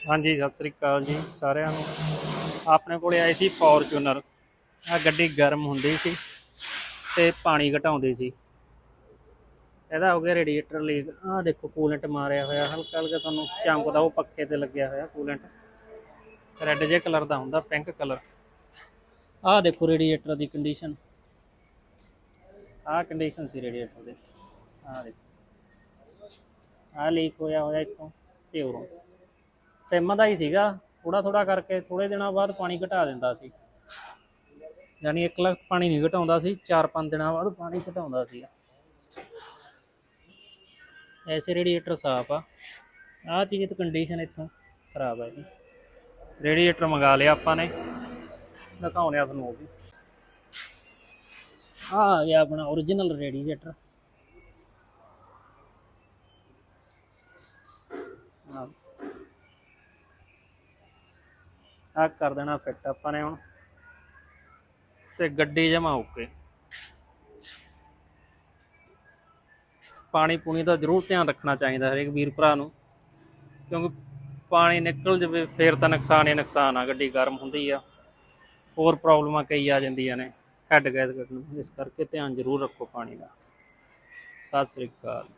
ਹਾਂਜੀ, ਸਤਿ ਸ੍ਰੀ ਅਕਾਲ ਜੀ ਸਾਰਿਆਂ ਨੂੰ। ਆਪਣੇ ਕੋਲੇ ਆਏ ਸੀ ਫੋਰਚੂਨਰ ਆ ਗੱਡੀ ਗਰਮ ਹੁੰਦੀ ਸੀ ਤੇ ਪਾਣੀ ਘਟਾਉਂਦੀ ਸੀ। ਇਹਦਾ ਹੋ ਗਿਆ ਰੇਡੀਏਟਰ ਲੀਕ ਆਹ ਦੇਖੋ ਕੂਲੈਂਟ ਮਾਰਿਆ ਹੋਇਆ। ਹਲਕਾ ਹਲਕਾ ਤੁਹਾਨੂੰ ਚਮਕਦਾ, ਉਹ ਪੱਖੇ ਤੇ ਲੱਗਿਆ ਹੋਇਆ ਕੂਲੈਂਟ ਰੈੱਡ ਜੇ ਕਲਰ ਦਾ ਹੁੰਦਾ ਪਿੰਕ ਕਲਰ ਆਹ ਦੇਖੋ ਰੇਡੀਏਟਰ ਦੀ ਕੰਡੀਸ਼ਨ ਆਹ ਕੰਡੀਸ਼ਨ ਸੀ ਰੇਡੀਏਟਰ ਦੇ। ਆਹ ਦੇਖੋ। ਆਹ ਲੀਕ ਹੋਇਆ ਹੋਇਆ ਇੱਥੋਂ ਤੇ ਉਰੋਂ। ਸਿਮ ਦਾ ਹੀ ਸੀਗਾ। ਥੋੜਾ ਥੋੜਾ ਕਰਕੇ ਥੋੜੇ ਦਿਨਾਂ ਬਾਅਦ ਪਾਣੀ ਘਟਾ ਦਿੰਦਾ ਸੀ। ਯਾਨੀ 1 ਲੱਖ ਪਾਣੀ ਨਹੀਂ ਘਟਾਉਂਦਾ ਸੀ 4-5 ਦਿਨਾਂ ਬਾਅਦ ਪਾਣੀ ਘਟਾਉਂਦਾ ਸੀ। ਐਸੇ ਰੇਡੀਏਟਰ ਸਾਫ਼ ਆ। ਆਹ ਚੀਜ਼ ਦੀ ਕੰਡੀਸ਼ਨ ਇੱਥੋਂ ਖਰਾਬ ਹੈ ਜੀ। ਰੇਡੀਏਟਰ ਮੰਗਾ ਲਿਆ ਆਪਾਂ ਨੇ। ਦਿਖਾਉਂਦੇ ਆ ਤੁਹਾਨੂੰ ਉਹ ਵੀ। ਆਹ ਆ ਗਿਆ ਆਪਣਾ origignal ਰੇਡੀਏਟਰ ਆ ਕਰ ਦੇਣਾ ਫਿੱਟ ਆਪਾਂ ਨੇ ਹੁਣ। ਤੇ ਗੱਡੀ ਜਮਾ ਓਕੇ ਪਾਣੀ ਪੂਣੀ ਦਾ ਜ਼ਰੂਰ ਧਿਆਨ ਰੱਖਣਾ ਚਾਹੀਦਾ ਹਰੇਕ ਵੀਰ ਭਰਾ ਨੂੰ। ਕਿਉਂਕਿ ਪਾਣੀ ਨਿਕਲ ਜਵੇ, ਫੇਰ ਤਾਂ ਨੁਕਸਾਨ ਹੀ ਨੁਕਸਾਨ ਆ, ਗੱਡੀ ਗਰਮ ਹੁੰਦੀ ਆ। ਹੋਰ ਪ੍ਰੋਬਲਮਾਂ ਕਈ ਆ ਜਾਂਦੀਆਂ ਨੇ ਹੈਡ ਗੈਸ ਕੱਢਣ ਨੂੰ। ਇਸ ਕਰਕੇ ਧਿਆਨ ਜ਼ਰੂਰ ਰੱਖੋ ਪਾਣੀ ਦਾ। ਸਤਿ ਸ੍ਰੀ ਅਕਾਲ।